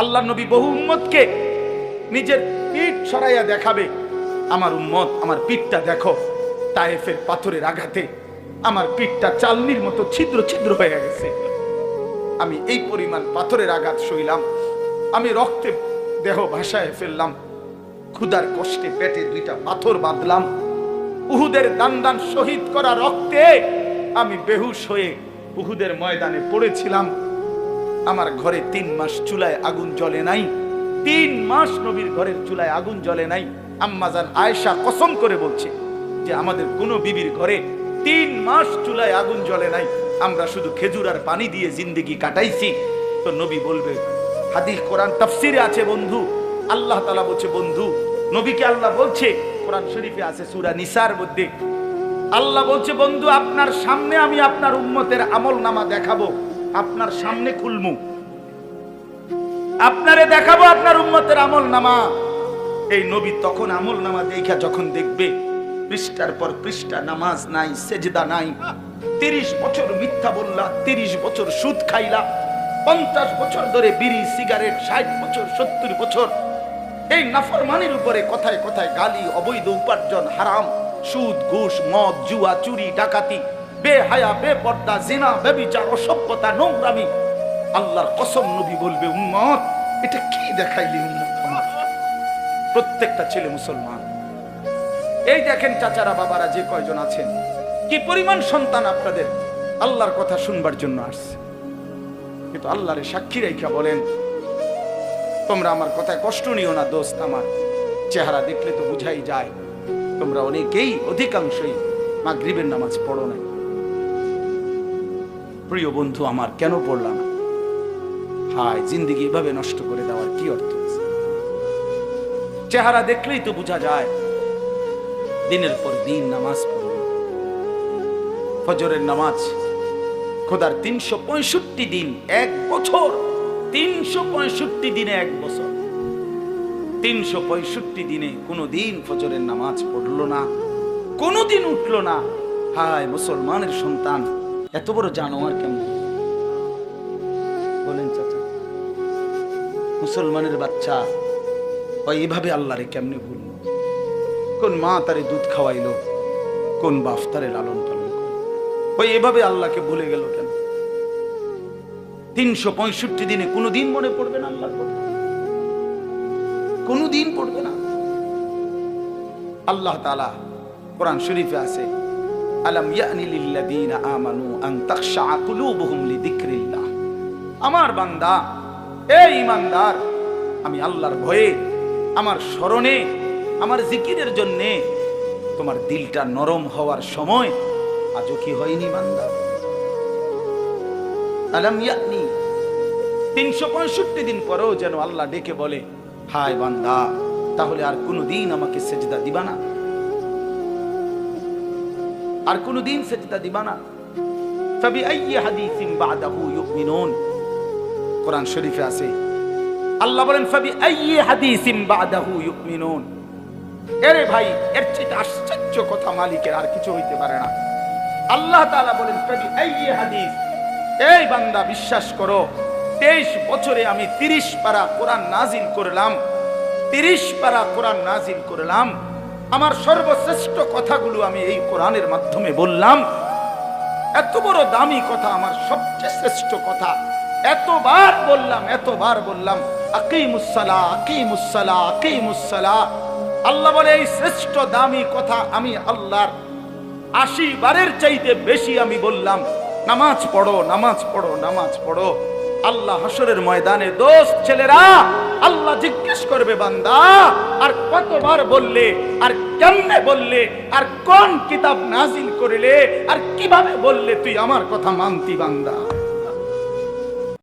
আল্লাহ নবী বহু উম্মতকে নিজের পিঠ সরাইয়া দেখাবে, আমার উম্মত, আমার পিঠটা দেখো, তায়েফের পাথরের আঘাতে আমার পিঠটা চালনির মতো ছিদ্র ছিদ্র হয়ে গেছে। আমি এই পরিমাণ পাথরের আঘাত সইলাম, আমি রক্তে দেহ ভাসায় ফেললাম ক্ষুদার কষ্টে পেটে দুইটা পাথর বাঁধলাম, উহুদের দান দান শহীদ করা রক্তে আমি বেহুশ হয়ে উহুদের ময়দানে পড়েছিলাম। আমার ঘরে তিন মাস চুলায় আগুন জ্বলে নাই। তিন মাস নবীর ঘরের চুলায় আগুন জ্বলে নাই। আম্মাজান আয়েশা কসম করে বলছে যে আমাদের কোনো বিবির ঘরে তিন মাস চুলায় আগুন জ্বলে নাই। আমরা শুধু খেজুর আর পানি দিয়ে জিন্দেগি কাটাইছি। তো নবী বলবে, হাদিস কোরআন তাফসিরে আছে বন্ধু। আল্লাহ তালা বলছে, বন্ধু, নবীকে আল্লাহ বলছে, কোরআন শরীফে আছে সুরা নিসার মধ্যে। আল্লাহ বলছে, বন্ধু, আপনার সামনে আমি আপনার উম্মতের আমল নামা দেখাবো। আপনার সামনে খুলমু। আপনারে দেখাবো আপনার উম্মতের আমল নামা। এই নবী তখন আমল নামা দেখা যখন দেখবে, পৃষ্ঠার পর পৃষ্ঠা, নামাজ নাই, সেজদা নাই, তিরিশ বছর মিথ্যা বললা, তিরিশ বছর সুদ খাইলা, পঞ্চাশ বছর ধরে বিড়ি, সিগারেট, ষাট বছর, সত্তর বছর। এই নাফরমানির উপরে কথায় কথায় গালি, অবৈধ উপার্জন, হারাম, সুদ, ঘুষ, মদ, জুয়া, চুরি, ডাকাতি বেহায়া বেপর্দা জিনা, বেবিচার, অসভ্যতা, নোংরামি। আল্লাহর কসম নবী বলবে, উম্মত, এটা কি দেখাইলি উম্মত আমার প্রত্যেকটা ছেলে মুসলমান। এই দেখেন চাচারা, বাবারা, যে কয়জন আছেন। কি পরিমাণ সন্তান আপনাদের? আল্লাহর কথা শুনবার জন্য আসছে। কিন্তু আল্লাহরে সাক্ষী রেখা বলেন, তোমরা আমার কথায় কষ্ট নিও না দোস্ত আমার। চেহারা দেখলে তো বুঝাই যায়, তোমরা অনেকেই অধিকাংশই মাগরিবের নামাজ পড়ো নাই। প্রিয় বন্ধু, আমার কেন পড়লাম? হায়, জিন্দিগি এভাবে নষ্ট করে দেওয়ার কি অর্থ চেহারা দেখলেই তো বোঝা যায়, দিনের পর দিন নামাজ পড়ো না। ফজরের নামাজ খোদার তিনশো পঁয়ষট্টি দিন এক বছর, তিনশো পঁয়ষট্টি দিনে এক বছর। তিনশো পঁয়ষট্টি দিনে কোনো দিন ফজরের নামাজ পড়ল না কোনো দিন উঠল না। হায়, মুসলমানের সন্তান এত বড় জানোয়ার কেমন? বলেন চাচা, মুসলমানের বাচ্চা এইভাবে আল্লাহরে কেমনে ভুলল কোন মা তারে দুধ খাওয়াইলো, কোন বাপ তারে লালন পালন করল? ওই এভাবে আল্লাহকে ভুলে গেল কেন? তিনশো পঁয়ষট্টি দিনে কোনো দিন মনে পড়বে না আল্লাহর কথা। কোনো দিন পড়বে না। আল্লাহ তাআলা কোরআন শরীফে আছে আলাম ইয়ানি লিল্লাযীনা আমানু আন তাখশা কুলুবুহুম লিযিকরিল্লাহ। আমার বান্দা এই ইমানদার আমি আল্লাহর ভয়ে, আমার স্মরণে, আমার জিকিরের জন্যে তোমার দিলটা নরম হওয়ার সময় আজও কি হয়নি বান্দা? আলাম ইয়ানি, তিনশো পঁয়ষট্টি দিন পরেও যেন আল্লাহ ডেকে বলে, হায় বান্দা, তাহলে আর কোনো দিন আমাকে সেজদা দিবা না। আর কোনো দিন সেজদা দিবা না। তবে আইয়ে হাদিসিন বাদাহু ইউমিনুন। কোরআন শরীফে আছে, আল্লাহ বলেন ফাবি আইয়ে হাদিসিন বাদাহু ইউমিনুন। এরে ভাই, এর চেয়ে আশ্চর্য কথা মালিকের আর কিছু হইতে পারে না। আল্লাহ তাআলা বলেন ফাবি আইয়ে হাদিস। এই বান্দা, বিশ্বাস করো, তেইশ বছরে আমি তিরিশ পারা কোরআন নাজিল করলাম। তিরিশ পারা কোরআন নাজিল করলাম। আমার সর্বশ্রেষ্ঠ কথাগুলো আমি এই কোরআনের মাধ্যমে বললাম। এত বড় দামি কথা, আমার সবচেয়ে শ্রেষ্ঠ কথা। এতবার বললাম এতবার বললাম আকিমুসালা আকিমুসালা আকিমুসালা আল্লাহ বলে, এই শ্রেষ্ঠ দামি কথা আমি আল্লাহর আশি বারের চাইতে বেশি আমি বললাম। নামাজ পড়ো নামাজ পড়ো নামাজ পড়ো। আল্লাহ হাসরের ময়দানে দোস্ত ছেলেরা, আল্লাহ জিজ্ঞেস করবে বান্দা, আর কতবার বললে, আর কেমনে বললে, আর কোন কিতাব নাজিল করিলে, আর কীভাবে বললে তুই আমার কথা মানতি বান্দা?